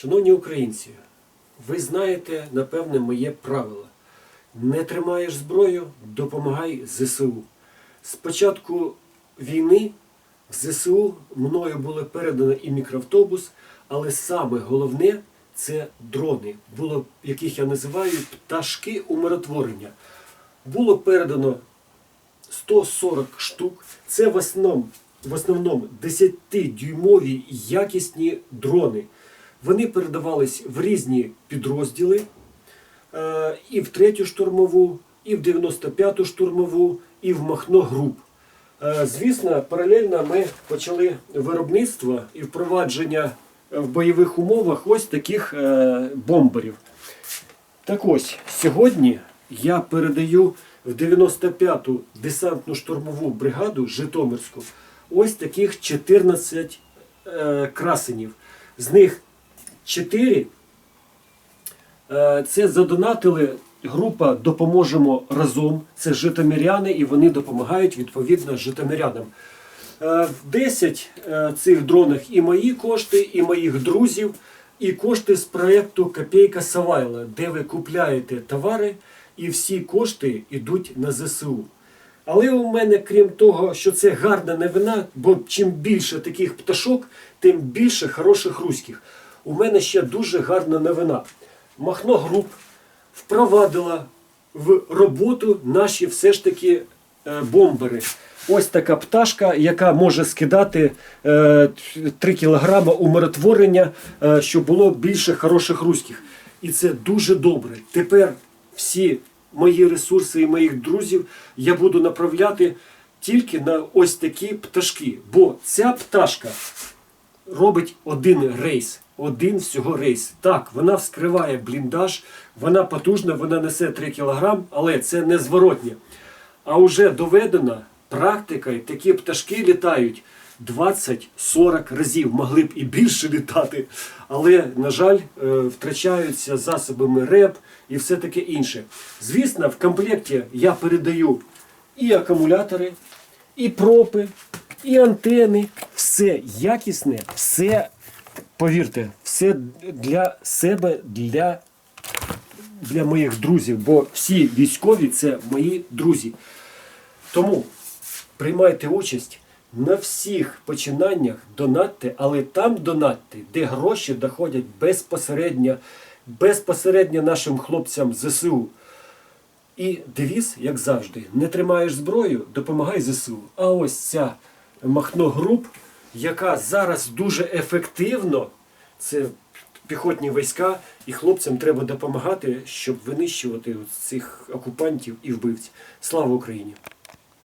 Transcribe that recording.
Шановні українці, ви знаєте, напевне, моє правило. Не тримаєш зброю, допомагай ЗСУ. З початку війни в ЗСУ мною було передано і мікроавтобус, але саме головне це дрони, було, яких я називаю пташки умиротворення. Було передано 140 штук. Це в основному, в основному 10-дюймові якісні дрони. Вони передавались в різні підрозділи. Е, і в третю штурмову, і в 95-ту штурмову, і в Махно груп. Е, Звісно, паралельно ми почали виробництво і впровадження в бойових умовах ось таких е, бомберів. Так ось, сьогодні я передаю в 95-ту десантну штурмову бригаду Житомирську ось таких 14 е, красенів. З них 4 Е, Це задонатили група Допоможемо разом. Це житомиряни, і вони допомагають відповідно житомирянам. Е, В 10 е, цих дронах і мої кошти, і моїх друзів, і кошти з проєкту Копійка Савайла, де ви купляєте товари, і всі кошти йдуть на ЗСУ. Але у мене, крім того, що це гарна новина, бо чим більше таких пташок, тим більше хороших руських. У мене ще дуже гарна новина. Махно Груп впровадила в роботу наші все ж таки е, бомбери. Ось така пташка, яка може скидати е, 3 кілограма умиротворення, е, щоб було більше хороших руських. І це дуже добре. Тепер всі мої ресурси і моїх друзів я буду направляти тільки на ось такі пташки. Бо ця пташка робить один рейс. Один всього рейс. Так, вона вскриває бліндаж, вона потужна, вона несе 3 кг, але це не зворотнє. А вже доведена практика, і такі пташки літають 20-40 разів. Могли б і більше літати, але, на жаль, е, втрачаються засобами РЕП і все таке інше. Звісно, в комплекті я передаю і акумулятори, і пропи, і антени. Все якісне, все, повірте, все для себе, для, для моїх друзів, бо всі військові це мої друзі. Тому приймайте участь на всіх починаннях, донатьте, але там донатьте, де гроші доходять безпосередньо, безпосередньо нашим хлопцям ЗСУ. І девіз, як завжди, не тримаєш зброю, допомагай ЗСУ. А ось ця Махно груп, яка зараз дуже ефективно, це піхотні війська, і хлопцям треба допомагати, щоб винищувати цих окупантів і вбивців. Слава Україні!